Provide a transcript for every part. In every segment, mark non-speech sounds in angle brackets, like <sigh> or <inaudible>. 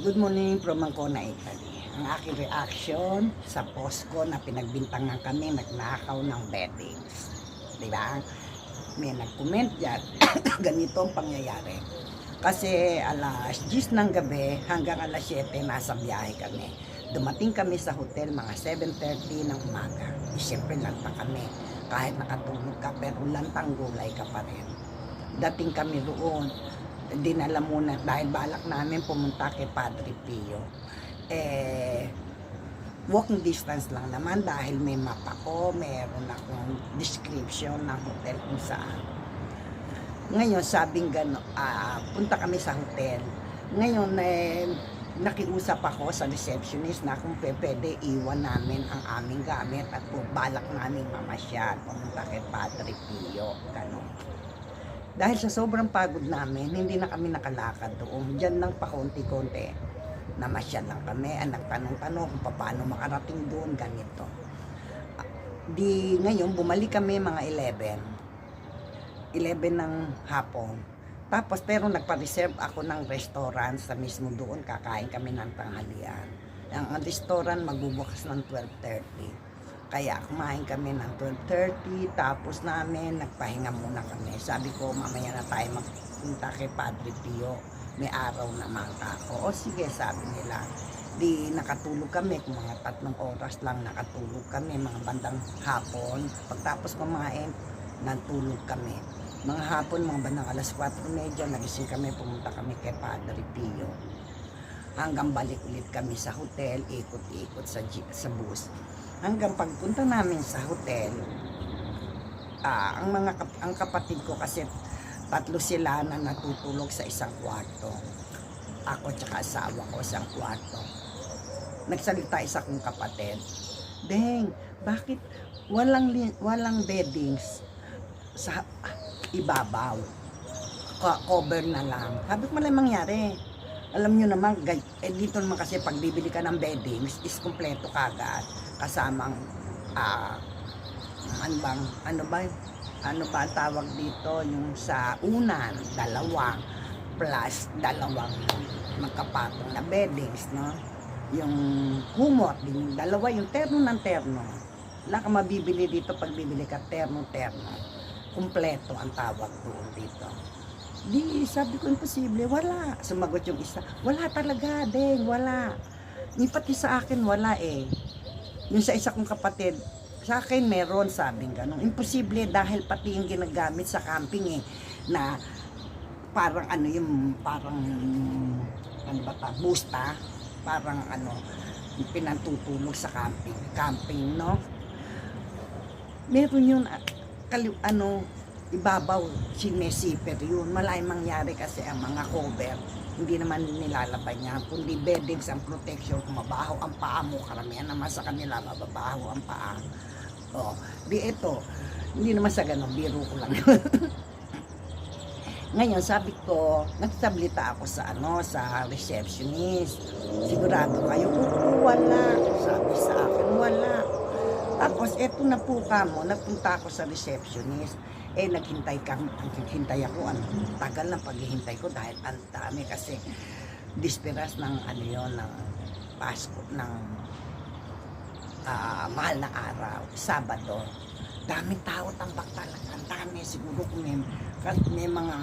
good morning from Ancona, Italy. Ang aking reaction sa post ko na pinagbintangan kami nagnakaw ng beddings. Di ba? May nag-comment dyan, <coughs> ganito ang pangyayari. Kasi alas 10 ng gabi hanggang alas 7 nasa biyahe kami. Dumating kami sa hotel mga 7.30 ng umaga. E, Siyempre lanta kami. Kahit nakatulog ka pero lantang gulay ka pa rin. Dating kami roon, dinala muna dahil balak namin pumunta kay Padre Pio. Eh, walking distance lang naman dahil may map ako, meron akong description ng hotel kung saan. Ngayon, sabing gano, ah, punta kami sa hotel. Ngayon, eh, nakiusap ako sa receptionist na kung pwede iwan namin ang aming gamit at kung balak namin mamasyal, pumunta kay Padre Pio. Ganon. Dahil sa sobrang pagod namin, hindi na kami nakalakad doon. Diyan lang pa konti-konti. Namasyal lang kami, ang nagtanong-tanong kung paano makarating doon, ganito. Ah, Di ngayon, bumalik kami mga 11. 11 ng hapon. Tapos, pero nagpa-reserve ako ng restaurant sa mismo doon. Kakain kami ng tanghalian. Ang, ang restaurant magbubukas ng 12.30. Kaya kumain kami ng 12.30, tapos namin, nagpahinga muna kami. Sabi ko, mamaya na tayo magpunta kay Padre Pio. May araw naman ako. O sige, sabi nila. Di nakatulog kami, kung mga tatlong oras lang nakatulog kami, mga bandang hapon. Pagtapos kumain, natulog kami. Mga hapon, mga bandang alas 4.30, nagising kami, pumunta kami kay Padre Pio. Hanggang balik ulit kami sa hotel, ikot-ikot sa, sa bus hanggang pagpunta namin sa hotel, ah, ang mga kap- ang kapatid ko kasi tatlo sila na natutulog sa isang kwarto. Ako tsaka asawa ko sa kwarto. Nagsalita isa kong kapatid. Deng, bakit walang walang beddings sa ibabaw? Ka- cover na lang. Sabi ko malamang mangyari. Alam nyo naman, gay- eh, dito naman kasi pag bibili ka ng beddings, is kompleto kagad kasamang ah ano bang ano ba ano ang tawag dito? Yung sa unan dalawa plus dalawang magkapatong na beddings no? Yung humot din dalawa yung terno ng terno. Wala ka mabibili dito pag bibili ka terno terno. Kumpleto ang tawag doon dito. Di sabi ko imposible. Wala. Sumagot yung isa wala talaga deng wala. Ni pati sa akin wala eh yung sa isa kong kapatid, sa akin meron, sabing ganun. Imposible dahil pati yung ginagamit sa camping eh, na parang ano yung, parang, ano ba ta, busta, parang ano, yung pinatutulog sa camping, camping, no? Meron yun, ah, kali, ano, ibabaw, sinesiper yun. Malay mangyari kasi ang mga cover, hindi naman nilalaban niya, kundi beddings ang protection, kung mabaho ang paa mo, karamihan naman sa kanila, mababaho ang paa. O, di ito, hindi naman sa ganun, biro ko lang. <laughs> Ngayon, sabi ko, nagsablita ako sa ano, sa receptionist. Sigurado kayo, "Oo, wala. Sabi sa akin, wala. Tapos, eto na po ka mo, nagpunta ako sa receptionist. Eh, naghintay ka, naghintay ako, ano, tagal ng paghihintay ko dahil ang dami kasi disperas ng ano yon ng Pasko, ng ah, mahal na araw, Sabado. Daming tao tambak talaga, ang dami. Siguro kung may, may mga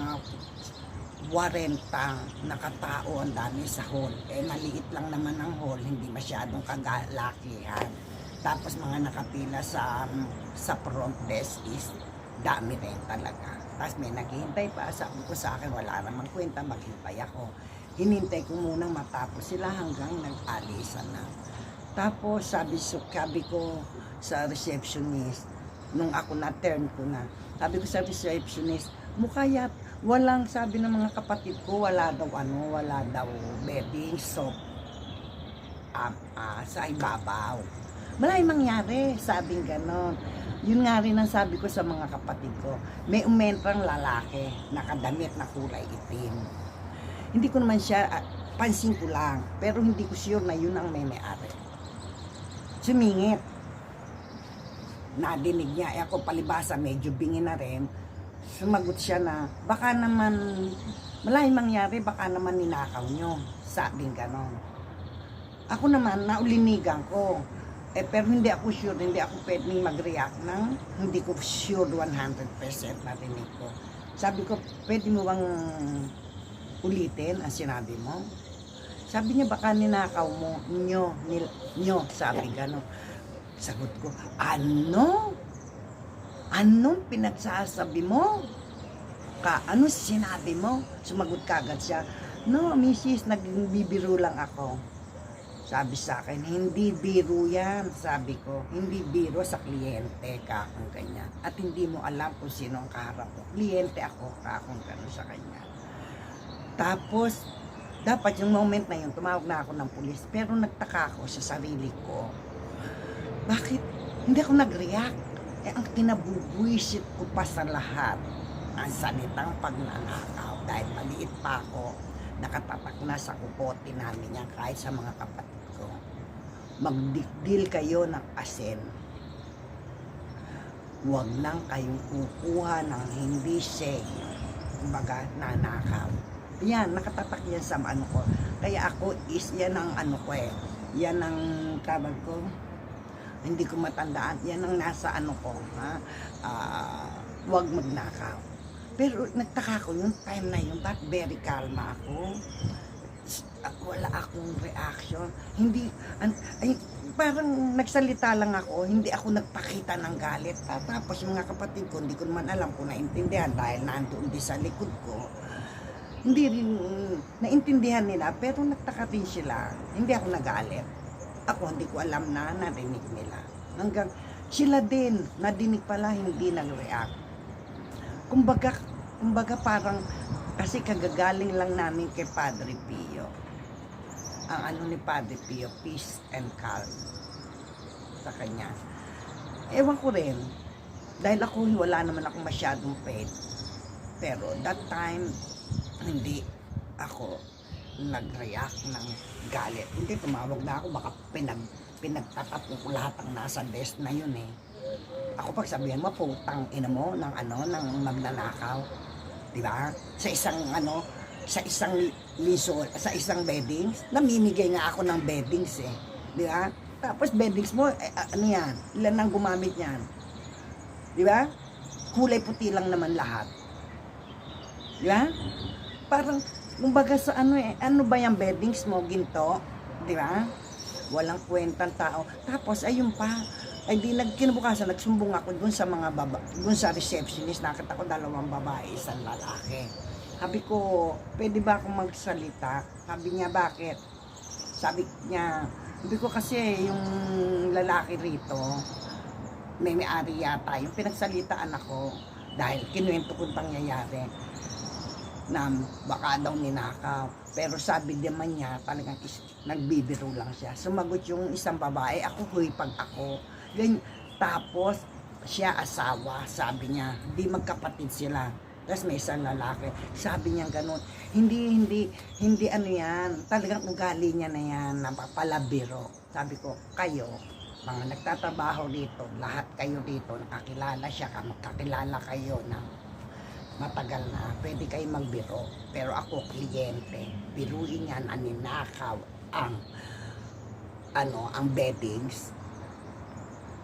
40 nakatao ang dami sa hall. Eh, maliit lang naman ang hall, hindi masyadong kagalakihan. Tapos mga nakapila sa sa front desk is dami rin talaga. Tapos may naghihintay pa, sabi ko sa akin, wala namang kwenta, maghintay ako. Hinintay ko munang matapos sila hanggang nag-alisan na. Tapos sabi, so, sabi ko sa receptionist, nung ako na turn ko na, sabi ko sa receptionist, mukha yat, walang sabi ng mga kapatid ko, wala daw ano, wala daw bedding, soap, um, ah, sa ibabaw. Malay mangyari, sabing ganon. Yun nga rin ang sabi ko sa mga kapatid ko. May umentrang lalaki, nakadamit na kulay itim. Hindi ko naman siya, ah, pansin ko lang, pero hindi ko sure na yun ang may may-ari. Sumingit. Nadinig niya, eh ako palibasa, medyo bingi na rin. Sumagot siya na, baka naman Malay mangyari, baka naman ninakaw nyo. Sabing ganon. Ako naman, naulinigan ko. Eh, pero hindi ako sure, hindi ako pwedeng mag-react ng hindi ko sure 100% narinig ko. Sabi ko, pwede mo bang ulitin ang sinabi mo? Sabi niya, baka ninakaw mo, nyo, nil, nyo, sabi gano'n. Sagot ko, ano? Anong pinagsasabi mo? Ka, ano sinabi mo? Sumagot kagad siya, no, misis, nagbibiro lang ako. Sabi sa akin, hindi biro yan, sabi ko. Hindi biro sa kliyente ka kung ganyan. At hindi mo alam kung sino ang kaharap mo. Kliyente ako ka kung gano'n sa kanya. Tapos, dapat yung moment na yun, tumawag na ako ng pulis. Pero nagtaka ako sa sarili ko. Bakit hindi ako nag-react? Eh, ang kinabubuisit ko pa sa lahat, ang salitang pagnanakaw. Dahil maliit pa ako, nakatatak na sa kukote namin yan kahit sa mga kapatid. Magdikdil kayo ng asin. Huwag lang kayong kukuha ng hindi say. Kumbaga, nanakaw. Yan, nakatatak yan sa ano ko. Kaya ako is, yan ang ano ko eh. Yan ang tawag ko. Hindi ko matandaan. Yan ang nasa ano ko. Ha? Ah, huwag magnakaw. Pero nagtaka ko yung time na yun, ba't very kalma ako? Wala akong reaction. Hindi, an, ay, parang nagsalita lang ako, hindi ako nagpakita ng galit. Ah, Tapos yung mga kapatid ko, hindi ko naman alam kung naintindihan dahil nandoon din sa likod ko. Hindi rin naintindihan nila, pero nagtaka rin sila. Hindi ako nagalit. Ako, hindi ko alam na narinig nila. Hanggang sila din, nadinig pala, hindi nag-react kumbaga, kumbaga parang, kasi kagagaling lang namin kay Padre Pio. Ang ano ni Padre Pio, peace and calm sa kanya. Ewan ko rin, dahil ako wala naman ako masyadong faith. Pero that time, hindi ako nag-react ng galit. Hindi, tumawag na ako, baka pinag, pinagtatapon ko lahat ang nasa desk na yun eh. Ako pag sabihan mo, putang ina mo ng ano, ng magnanakaw. Di ba? Sa isang ano, sa isang liso, sa isang beddings, namimigay nga ako ng beddings eh. Di ba? Tapos beddings mo, eh, ah, ano yan? Ilan ang gumamit yan? Di ba? Kulay puti lang naman lahat. Di ba? Parang, kumbaga sa ano eh, ano ba yung beddings mo, ginto? Di ba? Walang kwentang tao. Tapos, ayun pa, ay di nagkinabukasan, nagsumbong ako dun sa mga baba, dun sa receptionist, nakita ko dalawang babae, isang lalaki. Sabi ko, pwede ba akong magsalita? Sabi niya, bakit? Sabi niya, sabi ko kasi yung lalaki rito, may may-ari yata, yung pinagsalitaan ako, dahil kinuwento ko pangyayari, na baka daw ninakaw. Pero sabi naman niya, talagang nagbibiro lang siya. Sumagot yung isang babae, ako huy pag ako. Ganyan. Tapos, siya asawa, sabi niya, di magkapatid sila. Tapos may isang lalaki, sabi niya ganun, hindi, hindi, hindi ano yan, talagang ugali niya na yan, napapalabiro. Sabi ko, kayo, mga nagtatrabaho dito, lahat kayo dito, nakakilala siya, magkakilala kayo ng matagal na, pwede kayo magbiro. Pero ako, kliyente, biruin yan, aninakaw ang ano, ang beddings,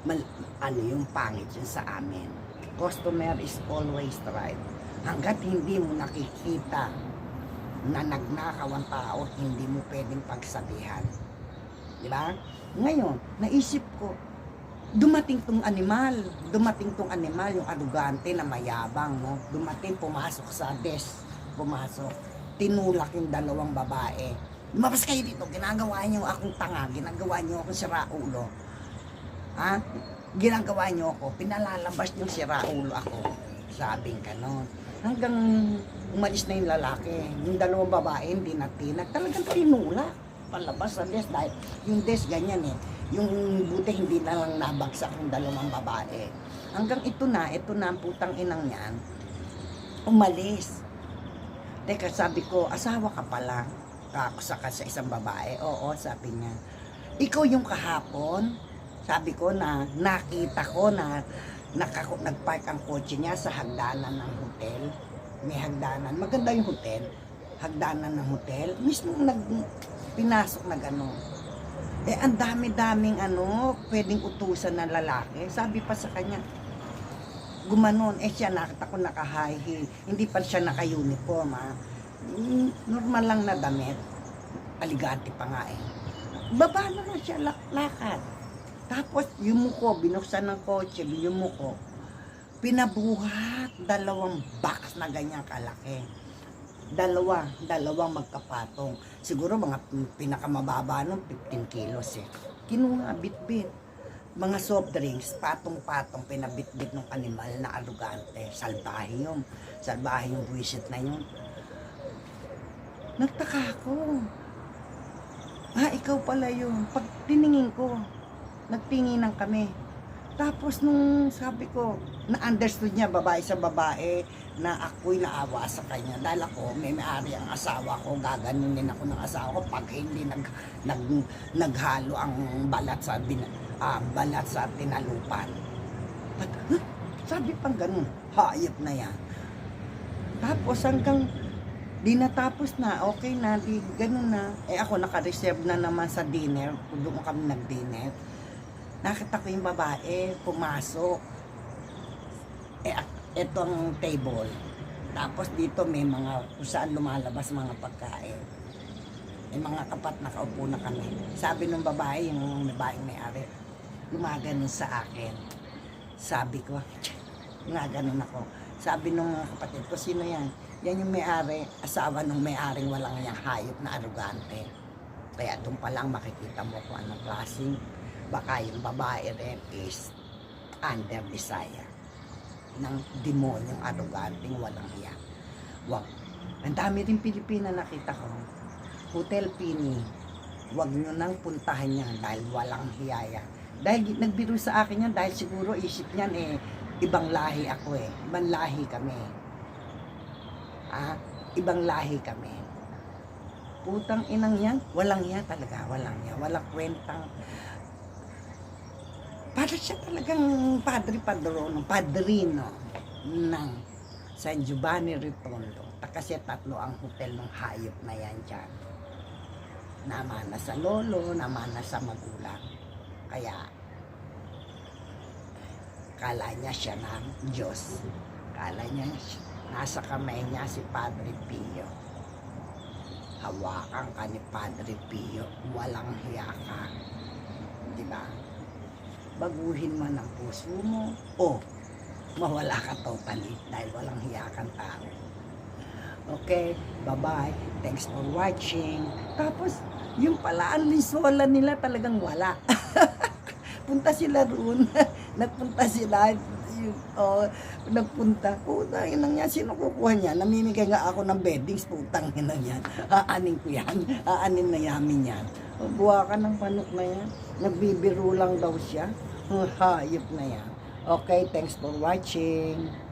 mal, ano yung pangit yun sa amin. Customer is always right. Hanggat hindi mo nakikita na nagnakaw ang tao, hindi mo pwedeng pagsabihan. Di ba? Ngayon, naisip ko, dumating tong animal, dumating tong animal, yung arugante na mayabang, no? Dumating, pumasok sa desk, pumasok, tinulak yung dalawang babae. Lumabas kayo dito, ginagawa niyo akong tanga, ginagawa niyo akong siraulo. Ha? Ginagawa niyo ako, pinalalabas niyo siraulo ako. Sabing ganon. Hanggang umalis na yung lalaki. Yung dalawang babae, hindi na tinag. Talagang tinulak palabas sa desk dahil yung desk ganyan eh. Yung buti hindi na lang nabagsak yung dalawang babae. Hanggang ito na, ito na ang putang inang yan. Umalis. Teka, sabi ko, asawa ka pala. Ako sa, sa isang babae. Oo, sabi niya. Ikaw yung kahapon, sabi ko na nakita ko na nakako, nagpark ang kotse niya sa hagdanan ng hotel. May hagdanan. Maganda yung hotel. hagdanan ng hotel. Mismo nag pinasok na gano'n. Eh, ang dami-daming ano, pwedeng utusan na lalaki. Sabi pa sa kanya, gumanon. Eh, siya nakita ko naka-high heel. Hindi pa siya naka-uniform, ha. Mm, Normal lang na damit. Aligante pa nga eh. Baba na lang siya lak- lakad. Tapos, yumuko, binuksan ng kotse, yumuko. Pinabuhat, dalawang box na ganyan kalaki. Dalawa, dalawang magkapatong. Siguro mga pinakamababa nun, 15 kilos eh. Kinuha, bit-bit. Mga soft drinks, patong-patong, pinabit-bit ng animal na arugante. Salbahe yun. Salbahe yung buwisit na yun. Nagtaka ako. Ah, ikaw pala yun. Pag tiningin ko, nagtinginan kami. Tapos nung sabi ko, na-understood niya babae sa babae na ako'y naawa sa kanya. Dahil ako, may may-ari ang asawa ko, gaganunin ako ng asawa ko pag hindi nag, nag, naghalo ang balat sa, bin, ah, balat sa tinalupan. At, huh? Sabi pang ganun, hayop na yan. Tapos hanggang di natapos na, okay na, di ganun na. Eh ako naka-reserve na naman sa dinner, doon kami nag-dinner. Nakita ko yung babae, pumasok. Eh, ak- eto ang table. Tapos dito may mga, kung saan lumalabas mga pagkain. May mga kapat nakaupo na kami. Sabi ng babae, yung babaeng may-ari, gumaganon sa akin. Sabi ko, <laughs> gumaganon ako. Sabi nung mga kapatid ko, sino yan? Yan yung may-ari, asawa ng may-aring walang niyang hayop na arugante. Kaya doon pa lang makikita mo kung anong klaseng baka yung babae rin is under desire ng demonyong aruganteng walang hiya. Wag. Ang dami rin Pilipina nakita ko. Hotel Pini. Wag nyo nang puntahan yan dahil walang hiyaya. Dahil nagbiro sa akin yan dahil siguro isip niyan eh ibang lahi ako eh. Ibang lahi kami. Ah, ibang lahi kami. Putang inang yan, walang yan talaga, walang yan. Walang kwentang para siya talagang padre padrono, padrino ng San Giovanni Ritondo. Kasi tatlo ang hotel ng hayop na yan dyan. Namana sa lolo, namana sa magulang. Kaya, kala niya siya ng Diyos. Kala niya siya- nasa kamay niya si Padre Pio. Hawakan ka ni Padre Pio, walang hiya ka. Di ba? Baguhin man ang puso mo o mawala ka totally dahil walang hiya kang tao. Okay, bye-bye. Thanks for watching. Tapos, yung pala, ang lisola nila talagang wala. <laughs> Punta sila roon. <laughs> Nagpunta sila. Oh, nagpunta. Puta, inang yan. Sino kukuha niya? Namimigay nga ako ng beddings. Putang inang yan. Aanin ko yan. Aanin na yamin yan. Buha ka ng panok na yan. Nagbibiro lang daw siya. Hayop na yan. Okay, thanks for watching.